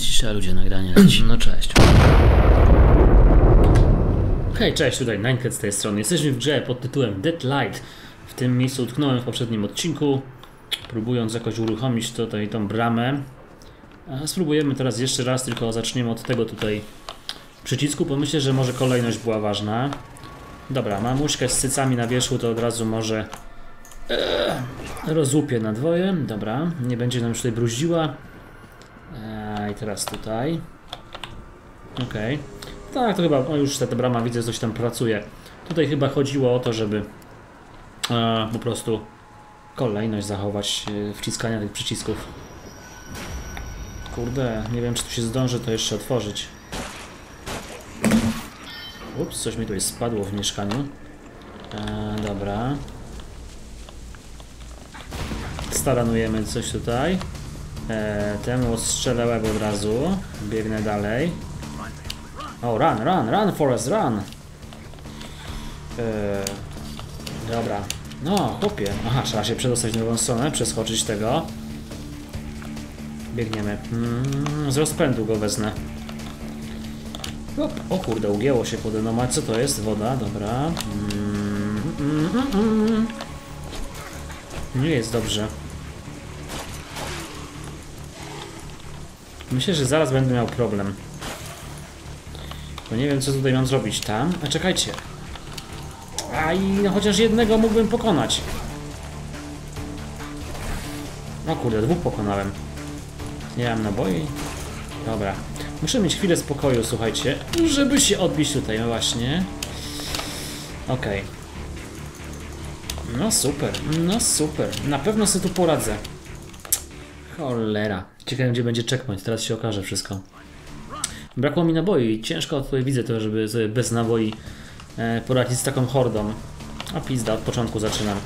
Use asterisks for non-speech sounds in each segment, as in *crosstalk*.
Cisza ludzie, nagranie leci. *clears throat* No cześć. Hej, cześć, tutaj Ninecat z tej strony. Jesteśmy w grze pod tytułem Dead Light. W tym miejscu utknąłem w poprzednim odcinku, próbując jakoś uruchomić tutaj tą bramę. Spróbujemy teraz jeszcze raz, tylko zaczniemy od tego tutaj przycisku, bo myślę, że może kolejność była ważna. Dobra, mam łóżkę z cycami na wierzchu, to od razu może e, rozłupię na dwoje. Dobra, nie będzie nam już tutaj bruździła. E, I teraz tutaj. Okej. Tak, to chyba o, już ta brama widzę, coś tam pracuje. Tutaj chyba chodziło o to, żeby e, po prostu kolejność zachować e, wciskania tych przycisków. Kurde, nie wiem czy tu się zdąży to jeszcze otworzyć. Ups, coś mi tutaj spadło w mieszkaniu. E, dobra. Staranujemy coś tutaj. E, temu strzelałem od razu. Biegnę dalej. O, run, run, run, Forest, run! E, dobra. No, chłopie. Aha, trzeba się przedostać w drugą stronę, przeskoczyć tego. Biegniemy. Mm, z rozpędu go wezmę. Hop. O kurde, ugięło się. A co to jest? Woda, dobra. Mm, mm, mm, mm. Nie jest dobrze. Myślę, że zaraz będę miał problem. Bo nie wiem, co tutaj mam zrobić. Tam? A czekajcie. Aj, no chociaż jednego mógłbym pokonać. O kurde, dwóch pokonałem. Nie mam naboi. Dobra. Muszę mieć chwilę spokoju, słuchajcie, żeby się odbić tutaj, no właśnie. Okej. No super, no super. Na pewno sobie tu poradzę. Cholera. Ciekawe, gdzie będzie checkpoint, teraz się okaże wszystko. Brakło mi naboi. Ciężko tutaj widzę to, żeby sobie bez naboi e, poradzić z taką hordą. A pizda, od początku zaczynam.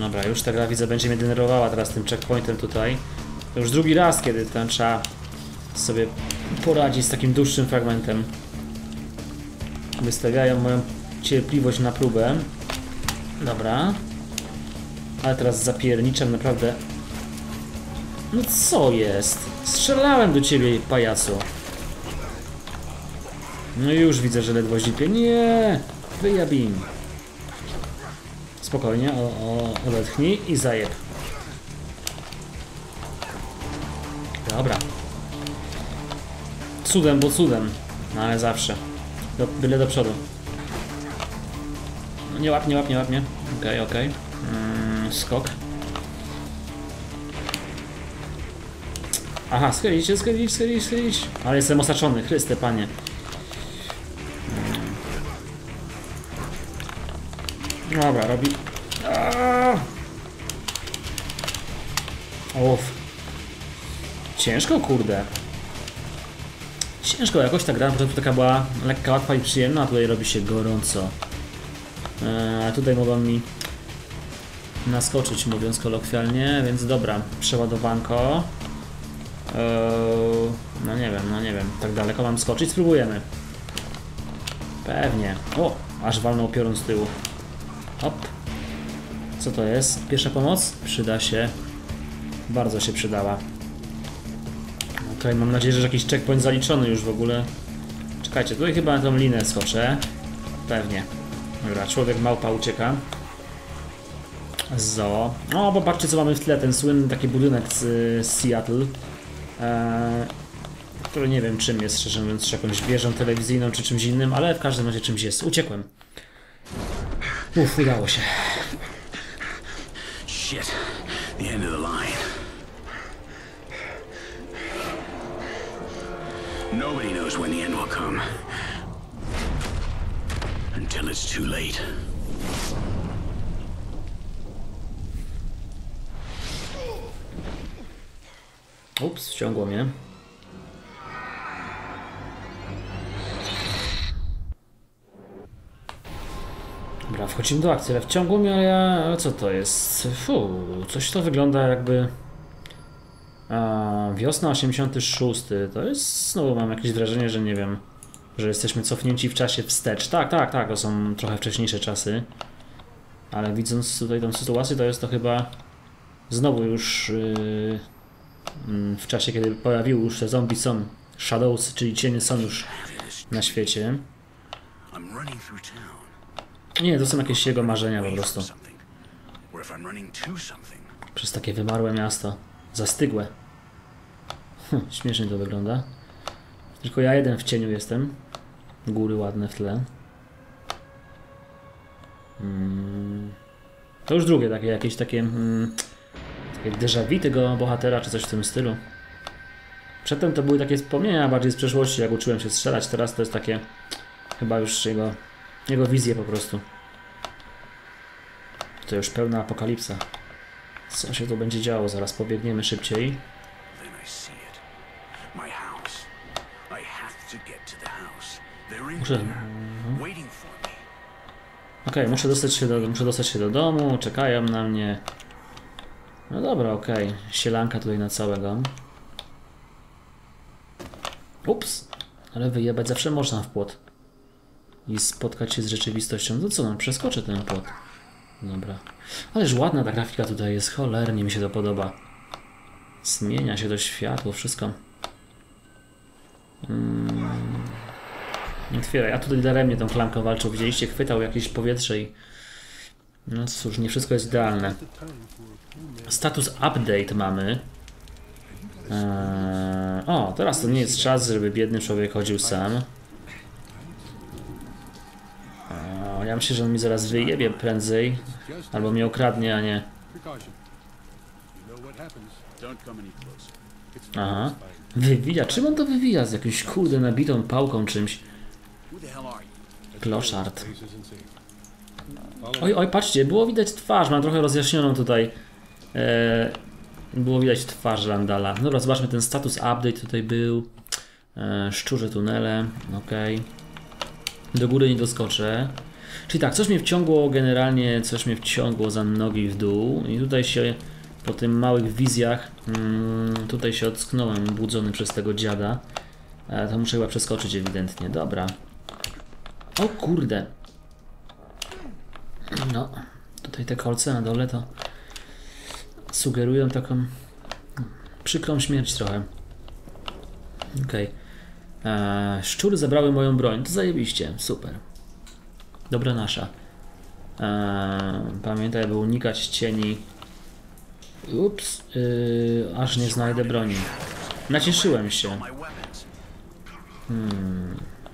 Dobra, już ta gra widzę będzie mnie denerwowała teraz tym checkpointem tutaj. To już drugi raz, kiedy tam trzeba sobie poradzić z takim dłuższym fragmentem. Wystawiają moją cierpliwość na próbę. Dobra. Ale teraz zapierniczam naprawdę. No co jest? Strzelałem do ciebie, pajacu. No już widzę, że ledwo zipie. Nie! Wyjabim. Spokojnie, o, o, odetchnij i zajeb. Dobra. Cudem, bo cudem. No ale zawsze. Do, byle do przodu. Nie łap, nie łap, nie łap, nie. Okej, okay, okej. Okay. Mm, skok. Aha, schylić się, schylić, schylić, schylić. Ale jestem osaczony, Chryste, panie. Dobra, robi... Uff. Ciężko, kurde. Ciężko, jakoś ta gra na początku taka była lekka, łatwa i przyjemna, a tutaj robi się gorąco. Eee, tutaj mogą mi naskoczyć, mówiąc kolokwialnie, więc dobra, przeładowanko. Eee, no nie wiem, no nie wiem, tak daleko mam skoczyć, spróbujemy. Pewnie. O, aż walnął piorun z tyłu. Hop. Co to jest? Pierwsza pomoc? Przyda się. Bardzo się przydała. Tutaj mam nadzieję, że jakiś checkpoint zaliczony już w ogóle. Czekajcie, tutaj chyba na tą linę skoczę. Pewnie. Dobra, człowiek małpa ucieka. Z zoo. O, bo patrzcie co mamy w tle, ten słynny taki budynek z, z Seattle. Eee, który nie wiem czym jest, szczerze mówiąc, czy jakąś wieżą telewizyjną, czy czymś innym, ale w każdym razie czymś jest. Uciekłem. Uff, udało się. Shit. The end of the line. Nobody knows when the end will come. Until it's too late. Ups, wciągło mnie. Dobra, wchodzimy do akcji, ale wciągło mnie, ale ja... co to jest? Fu, coś to wygląda jakby... A, wiosna 86, to jest... Znowu mam jakieś wrażenie, że nie wiem, że jesteśmy cofnięci w czasie wstecz. Tak, tak, tak, to są trochę wcześniejsze czasy. Ale widząc tutaj tą sytuację, to jest to chyba znowu już yy, w czasie, kiedy pojawiły już się zombie są Shadows, czyli cienie są już na świecie. Nie, to są jakieś jego marzenia po prostu. Przez takie wymarłe miasto. Zastygłe. Hm, śmiesznie to wygląda. Tylko ja jeden w cieniu jestem. Góry ładne w tle. Mm. To już drugie takie, jakieś takie, mm, takie déjà vu tego bohatera, czy coś w tym stylu. Przedtem to były takie wspomnienia bardziej z przeszłości, jak uczyłem się strzelać. Teraz to jest takie chyba już jego, jego wizje po prostu. To już pełna apokalipsa. Co się tu będzie działo? Zaraz pobiegniemy szybciej. Muszę-. Okej, muszę dostać się do, muszę dostać się do domu, czekają na mnie. No dobra, okej. Sielanka tutaj na całego. Ups. Ale wyjebać zawsze można w płot. I spotkać się z rzeczywistością. No co, no przeskoczę ten płot. Dobra. Ależ ładna ta grafika tutaj jest. Cholernie mi się to podoba. Zmienia się to światło, wszystko. Nie otwieraj. A tutaj daremnie tą klamką walczył. Widzieliście, chwytał jakieś powietrze i... No cóż, nie wszystko jest idealne. Status update mamy. Eee, o, teraz to nie jest czas, żeby biedny człowiek chodził sam. Eee, ja myślę, że on mi zaraz wyjebie prędzej. Albo mnie okradnie, a nie... Aha. Wywija. Czym on to wywija? Z jakąś kurde nabitą pałką czymś. Kloszard. Oj, oj, patrzcie, było widać twarz, mam trochę rozjaśnioną tutaj. E, było widać twarz Randala. Dobra, zobaczmy ten status update tutaj był. E, szczurze tunele, ok. Do góry nie doskoczę. Czyli tak, coś mnie wciągło generalnie, coś mnie wciągło za nogi w dół i tutaj się po tym małych wizjach mm, tutaj się ocknąłem budzony przez tego dziada. E, to muszę chyba przeskoczyć ewidentnie, dobra. O kurde, no, tutaj te kolce na dole to sugerują taką przykrą śmierć trochę. Okej. Eee, Szczury zabrały moją broń. To zajebiście. Super. Dobra nasza. Eee, pamiętaj, aby unikać cieni. Ups. Yy, aż nie znajdę broni. Nacieszyłem się. Weapons.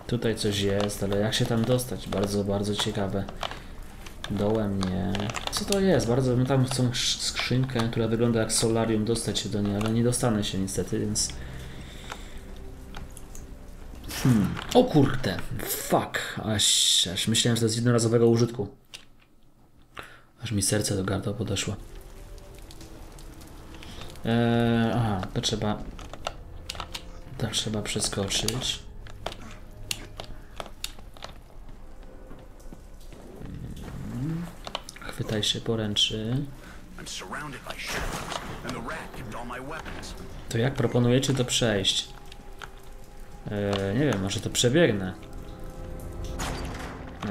Tutaj coś jest, ale jak się tam dostać? Bardzo, bardzo ciekawe. Dołem nie. Co to jest? Bardzo, no tam chcą skrzynkę, która wygląda jak solarium, dostać się do niej, ale nie dostanę się niestety, więc... Hmm. O kurde, fuck, aż, aż myślałem, że to jest jednorazowego użytku. Aż mi serce do gardła podeszło. Eee, aha, to trzeba... To trzeba przeskoczyć. Chwytaj się poręczy. To jak proponujecie to przejść? Eee, nie wiem, może to przebiegnę.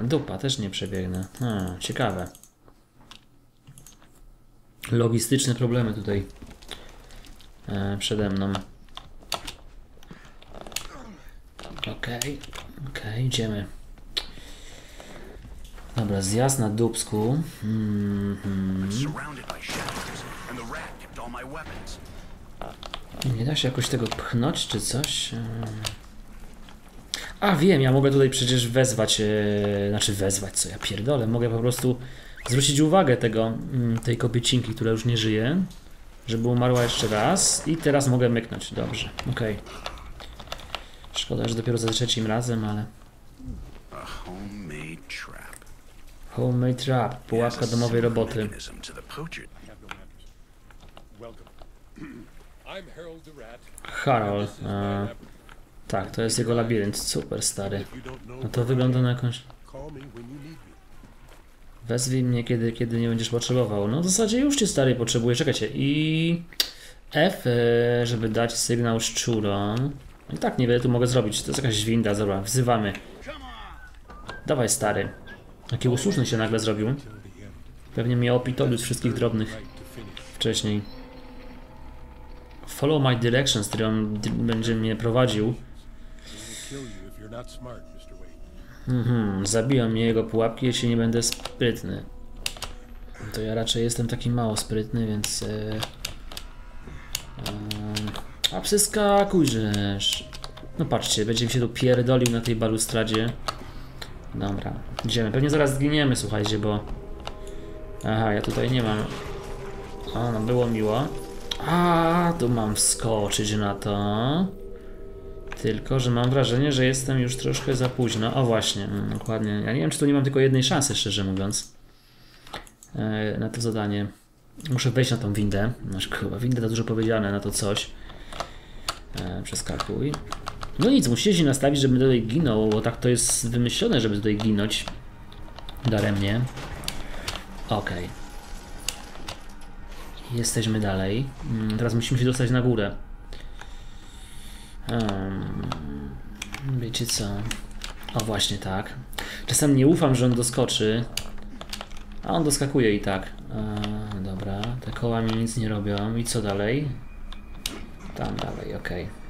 Dupa, też nie przebiegnę. Hmm, ciekawe. Logistyczne problemy tutaj e, przede mną. Okej, okej, idziemy. Dobra, zjazd na dubsku. My weapons. Nie da się jakoś tego pchnąć czy coś? Eee. A wiem, ja mogę tutaj przecież wezwać, e, znaczy wezwać, co ja pierdolę, mogę po prostu zwrócić uwagę tego, mm, tej kobiecinki, która już nie żyje, żeby umarła jeszcze raz i teraz mogę myknąć, dobrze, okej. Szkoda, że dopiero za trzecim razem, ale A homemade trap. Homemade trap, pułapka a domowej roboty. Harold labyrinth. tak, to jest jego labirynt, super stary. No to wygląda na jakąś... Wezwij mnie, kiedy, kiedy nie będziesz potrzebował. No w zasadzie już cię stary potrzebuję. Czekajcie. I F, e, żeby dać sygnał szczurom. No I tak niewiele tu mogę zrobić. To jest jakaś winda, dobra, wzywamy. Dawaj stary. Jaki usłuszny się nagle zrobił. Pewnie mnie opitolił z wszystkich drobnych wcześniej. Follow my directions, który on będzie mnie prowadził. Mhm, zabiją mnie jego pułapki, jeśli nie będę sprytny. To ja raczej jestem taki mało sprytny, więc... E, e, a przeskakuj, żeż. No patrzcie, będzie mi się tu pierdolił na tej balustradzie. Dobra, idziemy. Pewnie zaraz zginiemy, słuchajcie, bo... Aha, ja tutaj nie mam... O, no było miło. A, tu mam wskoczyć na to. Tylko, że mam wrażenie, że jestem już troszkę za późno. O właśnie, mm, dokładnie. Ja nie wiem, czy tu nie mam tylko jednej szansy, szczerze mówiąc, e, na to zadanie. Muszę wejść na tą windę. Masz chyba windę to dużo powiedziane, na to coś. E, przeskakuj. No nic, musicie się nastawić, żeby tutaj ginął, bo tak to jest wymyślone, żeby tutaj ginąć. Daremnie. Okej. Jesteśmy dalej. Mm, Teraz musimy się dostać na górę. Um, wiecie co? O właśnie tak. Czasem nie ufam, że on doskoczy. A on doskakuje i tak. E, dobra, te koła mi nic nie robią. I co dalej? Tam dalej, okej. Okay.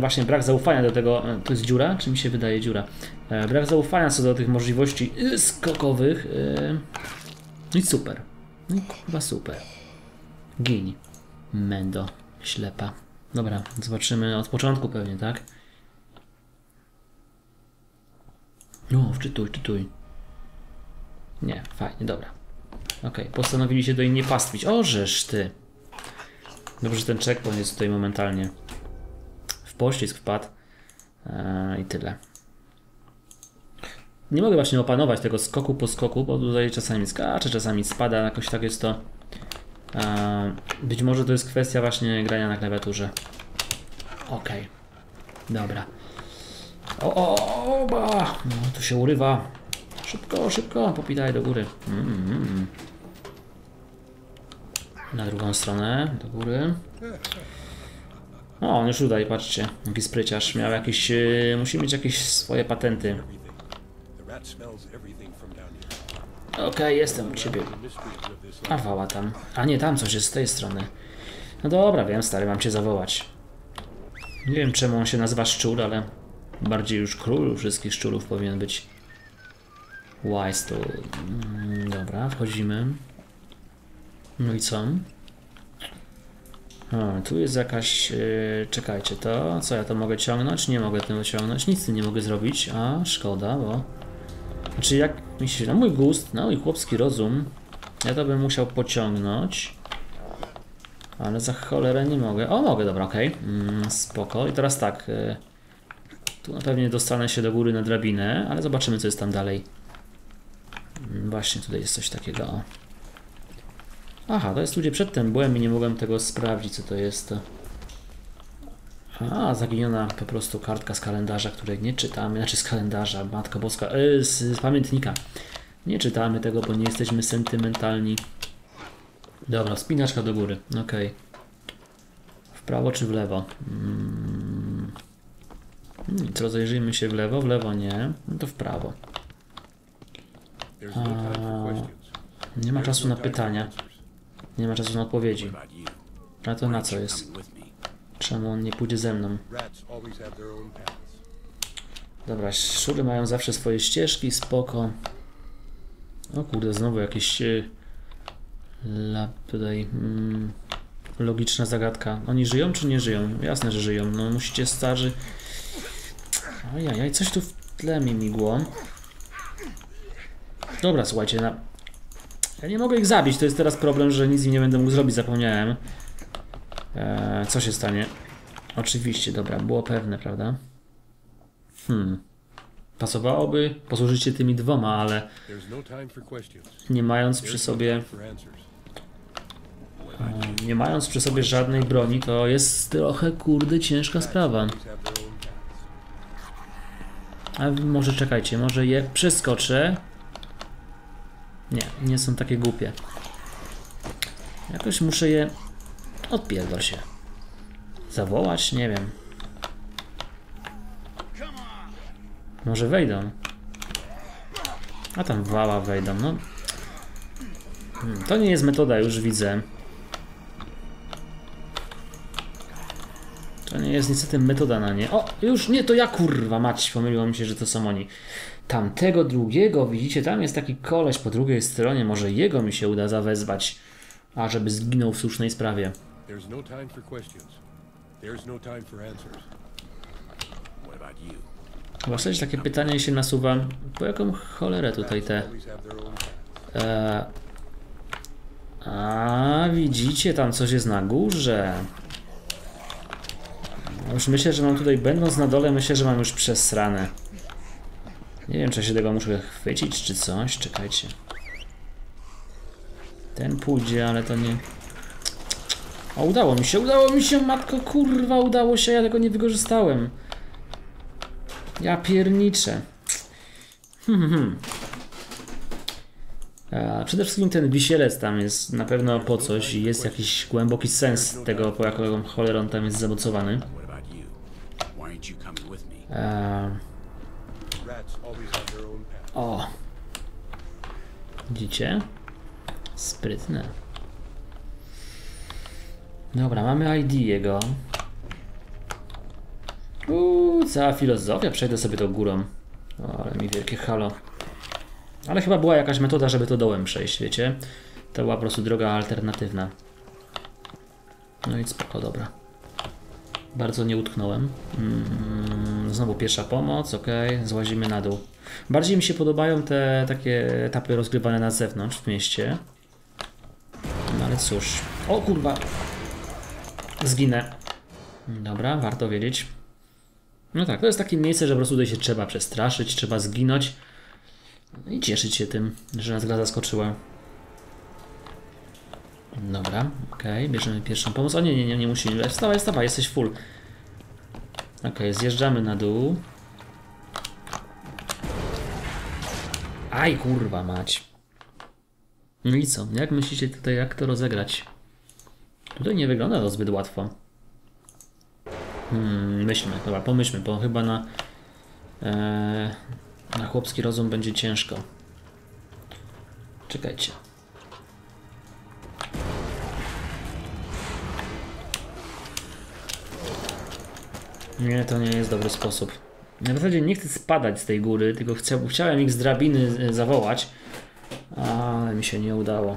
Właśnie brak zaufania do tego. e, To jest dziura? Czy mi się wydaje dziura? E, brak zaufania co do tych możliwości skokowych. E, no i super. No i chyba super. Gin. Mendo. Ślepa. Dobra, zobaczymy od początku pewnie, tak? No, wczytuj, czytuj. Nie, fajnie, dobra. Okej, postanowili się tutaj nie pastwić. O, żeż ty. Dobrze, że ten checkpoint jest tutaj momentalnie. W pościsk wpadł. Eee, I tyle. Nie mogę właśnie opanować tego skoku po skoku, bo tutaj czasami skacze, czasami spada, jakoś tak jest to. Eee, być może to jest kwestia właśnie grania na klawiaturze. Okej. Dobra. O, o, o, o, ba! No, tu się urywa. Szybko, szybko, popidaj do góry. Mm, mm, mm. Na drugą stronę, do góry. O, on już tutaj, patrzcie, jaki spryciarz. Miał jakieś, e, musi mieć jakieś swoje patenty. Okej, jestem u ciebie. A wała tam. A nie, tam coś jest z tej strony. No dobra, wiem, stary, mam cię zawołać. Nie wiem, czemu on się nazywa szczur, ale bardziej już król wszystkich szczurów powinien być. Wise to. Mm, Dobra, wchodzimy. No i co? O, tu jest jakaś. Yy, czekajcie, to. Co ja to mogę ciągnąć? Nie mogę tego ciągnąć. Nic tym nie mogę zrobić. A, szkoda, bo. Znaczy, jak mi się. Na mój gust, na mój chłopski rozum. Ja to bym musiał pociągnąć. Ale za cholerę nie mogę. O, mogę, dobra, okej. Mm, spoko. I teraz tak. y, Tu na pewnie dostanę się do góry na drabinę, ale zobaczymy, co jest tam dalej. Mm, Właśnie, tutaj jest coś takiego. Aha, to jest ludzie przedtem byłem i nie mogłem tego sprawdzić, co to jest. A, zaginiona po prostu kartka z kalendarza, której nie czytamy. Znaczy z kalendarza, Matka Boska, y, z, z pamiętnika. Nie czytamy tego, bo nie jesteśmy sentymentalni. Dobra, spinaczka do góry. Okej. W prawo czy w lewo? Mm. Hmm, co, rozejrzyjmy się w lewo? W lewo nie. No to w prawo. No questions. Nie ma czasu no na pytania. Nie ma czasu na odpowiedzi. A to na co jest? Czemu on nie pójdzie ze mną? Dobra, szczury mają zawsze swoje ścieżki, spoko. O kurde, znowu jakieś e, la, tutaj mm, logiczna zagadka. Oni żyją czy nie żyją? Jasne, że żyją. No musicie starzy... Ojajaj, coś tu w tle mi migło. Dobra, słuchajcie, na... Ja nie mogę ich zabić, to jest teraz problem, że nic im nie będę mógł zrobić, zapomniałem. Eee, co się stanie? Oczywiście, dobra, było pewne, prawda? Hmm. Pasowałoby posłużyć się tymi dwoma, ale no nie mając przy no sobie, nie mając przy sobie żadnej broni, to jest trochę kurde ciężka sprawa. A może czekajcie, może je przeskoczę. Nie, nie są takie głupie. Jakoś muszę je... Odpierdol się. Zawołać? Nie wiem. Może wejdą. A tam wała wejdą, no. Hmm, To nie jest metoda, już widzę. To nie jest niestety metoda na nie. O, już nie, to ja kurwa mać, pomyliło mi się, że to są oni. Tamtego drugiego, widzicie, tam jest taki koleś po drugiej stronie, może jego mi się uda zawezwać, a żeby zginął w słusznej sprawie. There's no time for questions. There's no time for answers. What about you? Właśnie takie pytanie się nasuwa, po jaką cholerę tutaj te... E, a widzicie, tam coś jest na górze. Już myślę, że mam tutaj, będąc na dole, myślę, że mam już przesrane. Nie wiem, czy się tego muszę chwycić, czy coś. Czekajcie. Ten pójdzie, ale to nie... O, udało mi się, udało mi się, matko, kurwa, udało się, ja tego nie wykorzystałem. Ja pierniczę. A przede wszystkim ten wisielec tam jest na pewno po coś i jest jakiś głęboki sens tego, po jaką cholerą tam jest zamocowany. What o! Widzicie? Sprytne. Dobra, mamy ID jego. Uuu, cała filozofia, przejdę sobie to górą. O, ale mi wielkie halo. Ale chyba była jakaś metoda, żeby to dołem przejść, wiecie? To była po prostu droga alternatywna. No i spoko, dobra. Bardzo nie utknąłem. Mm, znowu pierwsza pomoc, ok, złazimy na dół. Bardziej mi się podobają te takie etapy rozgrywane na zewnątrz w mieście. No ale cóż. O kurwa! Zginę. Dobra, warto wiedzieć. No tak, to jest takie miejsce, że po prostu tutaj się trzeba przestraszyć, trzeba zginąć i cieszyć się tym, że nas gra zaskoczyła. Dobra, okej, bierzemy pierwszą pomoc. O nie, nie, nie, nie musimy. Wstawaj, wstawaj, jesteś full. Okej, zjeżdżamy na dół. Aj, kurwa mać. No i co? Jak myślicie tutaj, jak to rozegrać? Tutaj nie wygląda to zbyt łatwo. Hmm, myślmy, dobra, pomyślmy, bo chyba na, e, na chłopski rozum będzie ciężko. Czekajcie. Nie, to nie jest dobry sposób. Na zasadzie nie chcę spadać z tej góry, tylko chcę, chciałem ich z drabiny e, zawołać, ale mi się nie udało.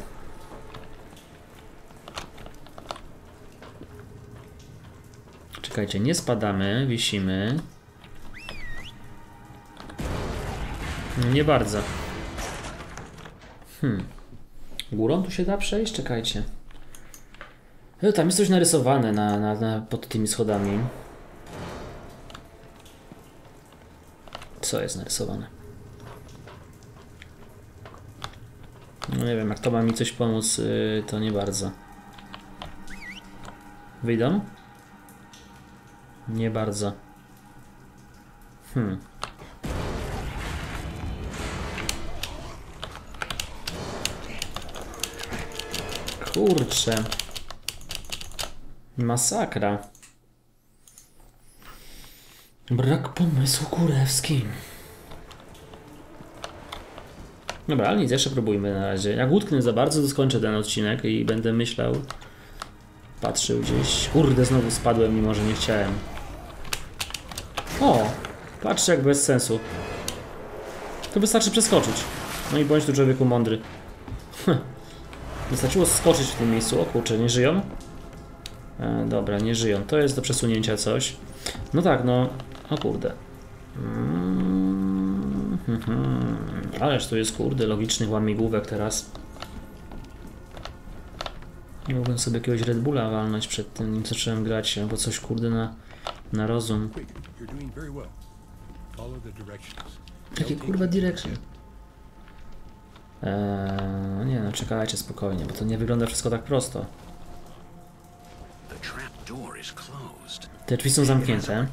Czekajcie, nie spadamy, wisimy. Nie bardzo. Hmm. Górą tu się da przejść? Czekajcie. E, Tam jest coś narysowane na, na, na, pod tymi schodami. Co jest narysowane? No nie wiem, jak to ma mi coś pomóc, yy, to nie bardzo. Wyjdą? Nie bardzo. Hmm. Kurczę. Masakra. Brak pomysłu kurewski. Dobra, ale nic, jeszcze próbujmy na razie. Jak utknę za bardzo, to skończę ten odcinek i będę myślał. Patrzył gdzieś. Kurde, znowu spadłem, mimo że nie chciałem. O! Patrzcie, jak bez sensu. To wystarczy przeskoczyć. No i bądź tu człowieku mądry. *laughs* Wystarczyło skoczyć w tym miejscu. O kurczę, nie żyją? E, dobra, nie żyją. To jest do przesunięcia coś. No tak, no. O kurde. Mm, mhm. Ależ tu jest kurde logicznych łamigłówek teraz. Nie mogłem sobie jakiegoś Red Bulla walnąć przed tym, nim zacząłem grać, albo coś kurde na, na rozum. Jakie kurwa direction? Eee, nie no, czekajcie spokojnie, bo to nie wygląda wszystko tak prosto. Te drzwi są zamknięte.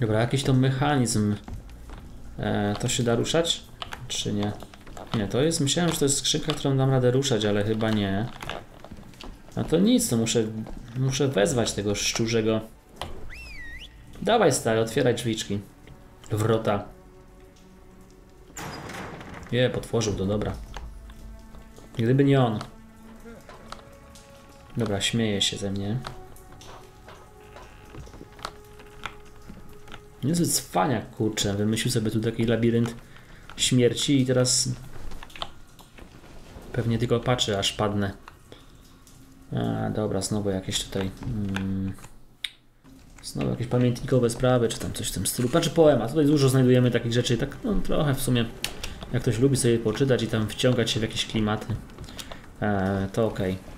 Dobra, jakiś to mechanizm. E, to się da ruszać? Czy nie? Nie, to jest. Myślałem, że to jest skrzynka, którą dam radę ruszać, ale chyba nie. No to nic, to muszę. Muszę wezwać tego szczurzego. Dawaj stary, otwieraj drzwiczki. Wrota. Je, potworzył to, dobra. Gdyby nie on. Dobra, śmieje się ze mnie. Niezły cwaniak, kurczę, wymyślił sobie tu taki labirynt śmierci i teraz pewnie tylko patrzy, aż padnę. A, dobra, znowu jakieś tutaj mm, znowu jakieś pamiętnikowe sprawy, czy tam coś w tym stylu. Patrzę poema, tutaj dużo znajdujemy takich rzeczy, tak no, trochę w sumie jak ktoś lubi sobie poczytać i tam wciągać się w jakieś klimaty, e, to okej.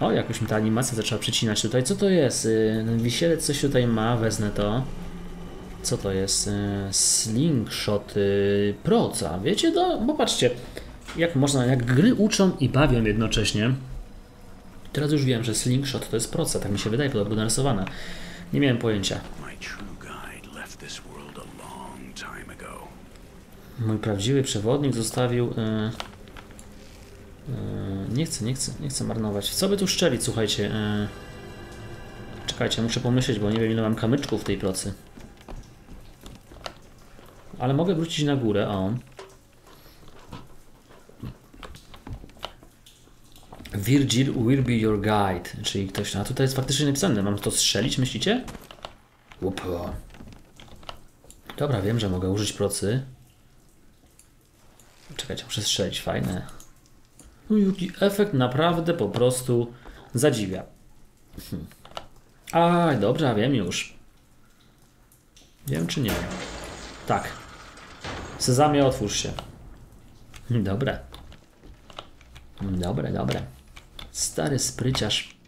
O, jakoś mi ta animacja zaczęła przycinać tutaj. Co to jest? Y, Wisielec coś tutaj ma, wezmę to. Co to jest? Y, Slingshot y, Proca. Wiecie to? Bo patrzcie, jak można, jak gry uczą i bawią jednocześnie. Teraz już wiem, że Slingshot to jest Proca, tak mi się wydaje, podobno narysowane. Nie miałem pojęcia. Mój prawdziwy przewodnik zostawił. y, nie chcę, nie chcę, nie chcę marnować. Co by tu szczelić, słuchajcie? y, czekajcie, muszę pomyśleć, bo nie wiem ile mam kamyczków w tej procy. Ale mogę wrócić na górę, o. Virgil will be your guide, czyli ktoś, a tutaj jest faktycznie napisane, mam to strzelić, myślicie? Łupo. Dobra, wiem, że mogę użyć procy. Czekajcie, muszę strzelić, fajne. No efekt naprawdę po prostu zadziwia. Hmm. A, dobra, wiem już. Wiem czy nie? Tak. Sezamie, otwórz się. Dobre. Dobre, dobre. Stary spryciarz.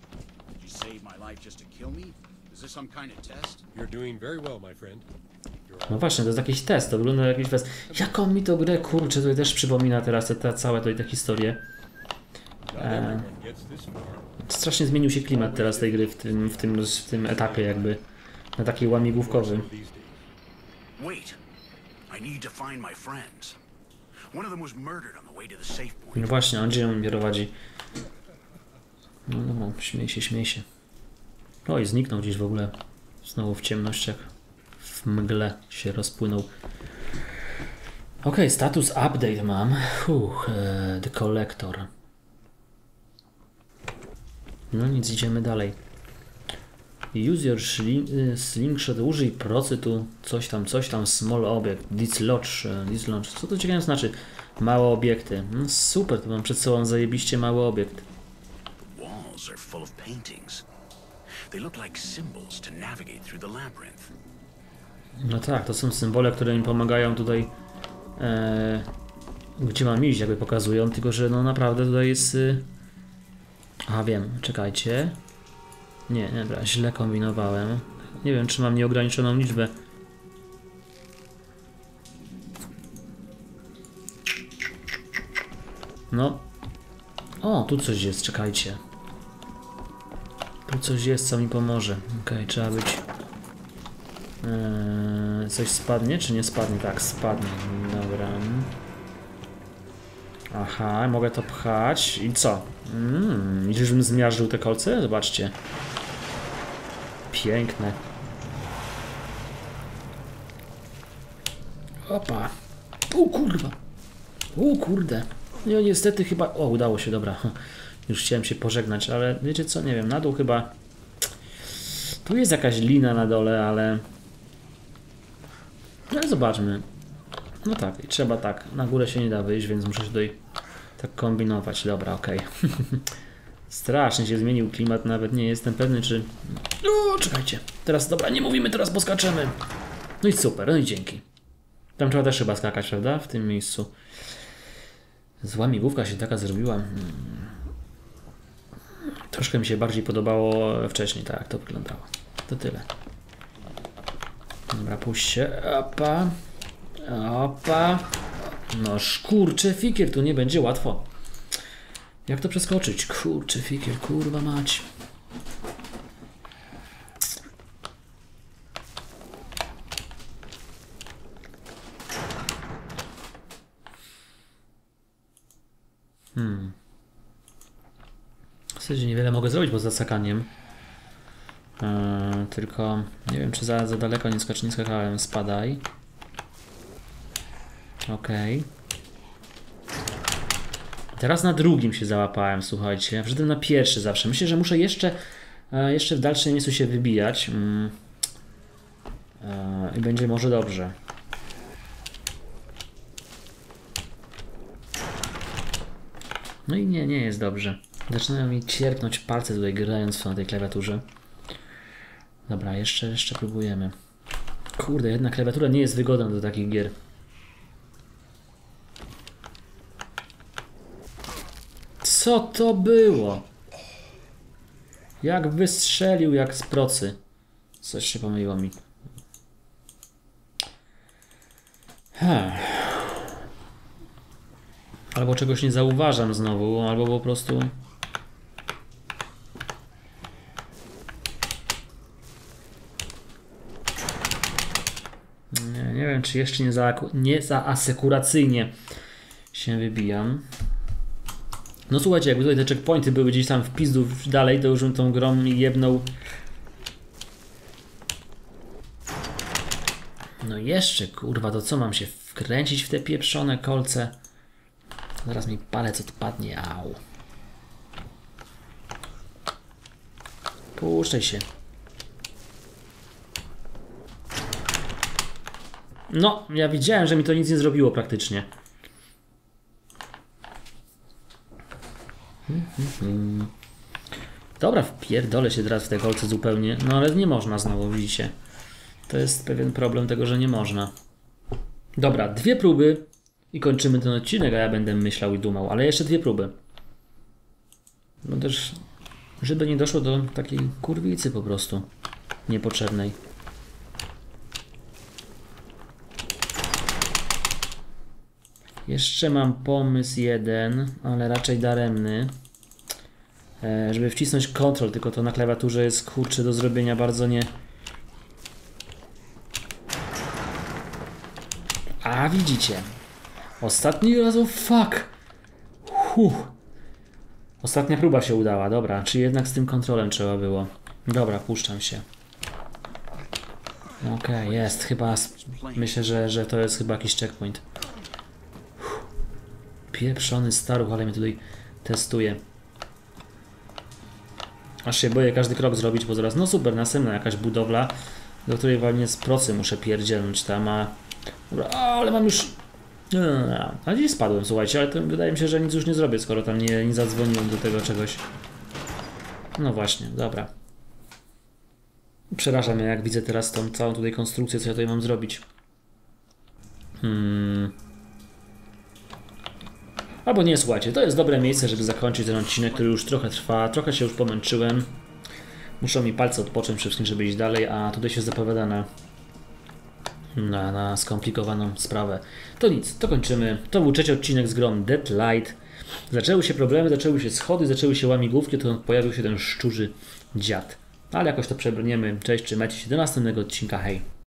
No właśnie, to jest jakiś test, to wygląda jak jakiś test. Jaką mi to grę, kurczę, tutaj też przypomina teraz te, te całe tutaj te historie. Far. Strasznie zmienił się klimat teraz tej gry w tym, w tym, w tym etapie jakby. Na taki łamigłówkowy. These days. Wait. I need to find my friends. One of them was murdered on the way to the safe point. No właśnie, a gdzie on mnie prowadzi? No dobra, śmiej się, śmiej się. Oj, zniknął gdzieś w ogóle. Znowu w ciemnościach. W mgle się rozpłynął. Okej, status update mam. Uch, e, the collector. No nic, idziemy dalej. Use your shli- y, slingshot, użyj procy tu, coś tam, coś tam, small object, dislodge, e, dislodge. Co to ciekawe znaczy? Małe obiekty. No, super, to mam przed sobą zajebiście mały obiekt. Walls are full of paintings. They look like symbols to navigate through the labyrinth. No tak, to są symbole, które mi pomagają tutaj, e, gdzie mam iść, jakby pokazują, tylko że no naprawdę tutaj jest... A wiem, czekajcie. Nie, dobra, źle kombinowałem. Nie wiem, czy mam nieograniczoną liczbę. No. O, tu coś jest, czekajcie. Tu coś jest, co mi pomoże. Okej, trzeba być... Eee, coś spadnie, czy nie spadnie? Tak, spadnie. Dobra. Aha, mogę to pchać. I co? Mm, i żebym zmiażdżył te kolce? Zobaczcie. Piękne. Opa. O kurwa. O kurde. No niestety chyba... O, udało się, dobra. *laughs* Już chciałem się pożegnać, ale wiecie co? Nie wiem, na dół chyba... Tu jest jakaś lina na dole, ale... No zobaczmy. No tak, i trzeba tak. Na górę się nie da wyjść, więc muszę się tutaj tak kombinować. Dobra, okej. *laughs* Strasznie się zmienił klimat, nawet nie jestem pewny, czy... O, czekajcie. Teraz, dobra, nie mówimy, teraz poskaczemy. No i super, no i dzięki. Tam trzeba też chyba skakać, prawda? W tym miejscu. Zła migłówka się taka zrobiła. Hmm. Troszkę mi się bardziej podobało wcześniej, tak, to wyglądało. To tyle. Dobra, puść się. Opa. No szkurcze fikier, tu nie będzie łatwo. Jak to przeskoczyć? Kurcze fikier, kurwa mać. Hmm. W zasadzie niewiele mogę zrobić poza sakaniem. Eee, tylko nie wiem, czy za, za daleko nie, skacz, nie skakałem. Spadaj. Okej. Teraz na drugim się załapałem, słuchajcie. Ja wszedłem na pierwszy zawsze. Myślę, że muszę jeszcze, e, jeszcze w dalszym miejscu się wybijać. Mm. E, I będzie może dobrze. No i nie, nie jest dobrze. Zaczynają mi cierpnąć palce tutaj grając na tej klawiaturze. Dobra, jeszcze, jeszcze próbujemy. Kurde, jedna klawiatura nie jest wygodna do takich gier. Co to było? Jak wystrzelił, jak z procy. Coś się pomyliło mi. Hmm. Albo czegoś nie zauważam znowu, albo po prostu... Nie, nie wiem, czy jeszcze nie za, nie za asekuracyjnie się wybijam. No słuchajcie, jakby tutaj te checkpointy były gdzieś tam w pizdu dalej, to już bym tą grą jebnął. No jeszcze, kurwa, to co mam się wkręcić w te pieprzone kolce? Zaraz mi palec odpadnie, au. Puszczaj się. No, ja widziałem, że mi to nic nie zrobiło praktycznie. Dobra, wpierdolę się teraz w te kolce zupełnie. No ale nie można znowu, widzicie. To jest pewien problem tego, że nie można. Dobra, dwie próby i kończymy ten odcinek, a ja będę myślał i dumał. Ale jeszcze dwie próby. No też, żeby nie doszło do takiej kurwicy po prostu. Niepotrzebnej. Jeszcze mam pomysł jeden, ale raczej daremny. E, żeby wcisnąć Ctrl, tylko to na klawiaturze jest kurczę do zrobienia bardzo nie. A widzicie. Ostatni raz, fuck. Huh. Ostatnia próba się udała, dobra. Czy jednak z tym kontrolem trzeba było? Dobra, puszczam się. Okej, jest. Chyba. Myślę, że, że to jest chyba jakiś checkpoint. Pieprzony staruch, ale mnie tutaj testuje. Aż się boję każdy krok zrobić, bo zaraz, no super, następna jakaś budowla, do której walnie z procy muszę pierdzielnąć tam, a... Dobra, ale mam już... No, no, no. A gdzieś spadłem, słuchajcie, ale to wydaje mi się, że nic już nie zrobię, skoro tam nie, nie zadzwoniłem do tego czegoś. No właśnie, dobra. Przeraża mnie, jak widzę teraz tą całą tutaj konstrukcję, co ja tutaj mam zrobić. Hmm... Albo nie, słuchajcie, to jest dobre miejsce, żeby zakończyć ten odcinek, który już trochę trwa, trochę się już pomęczyłem. Muszą mi palce odpocząć przede wszystkim, żeby iść dalej, a tutaj się zapowiada na, na, na skomplikowaną sprawę. To nic, to kończymy. To był trzeci odcinek z grą Dead Light. Zaczęły się problemy, zaczęły się schody, zaczęły się łamigłówki, to pojawił się ten szczurzy dziad. Ale jakoś to przebrniemy. Cześć, trzymajcie się do następnego odcinka, hej.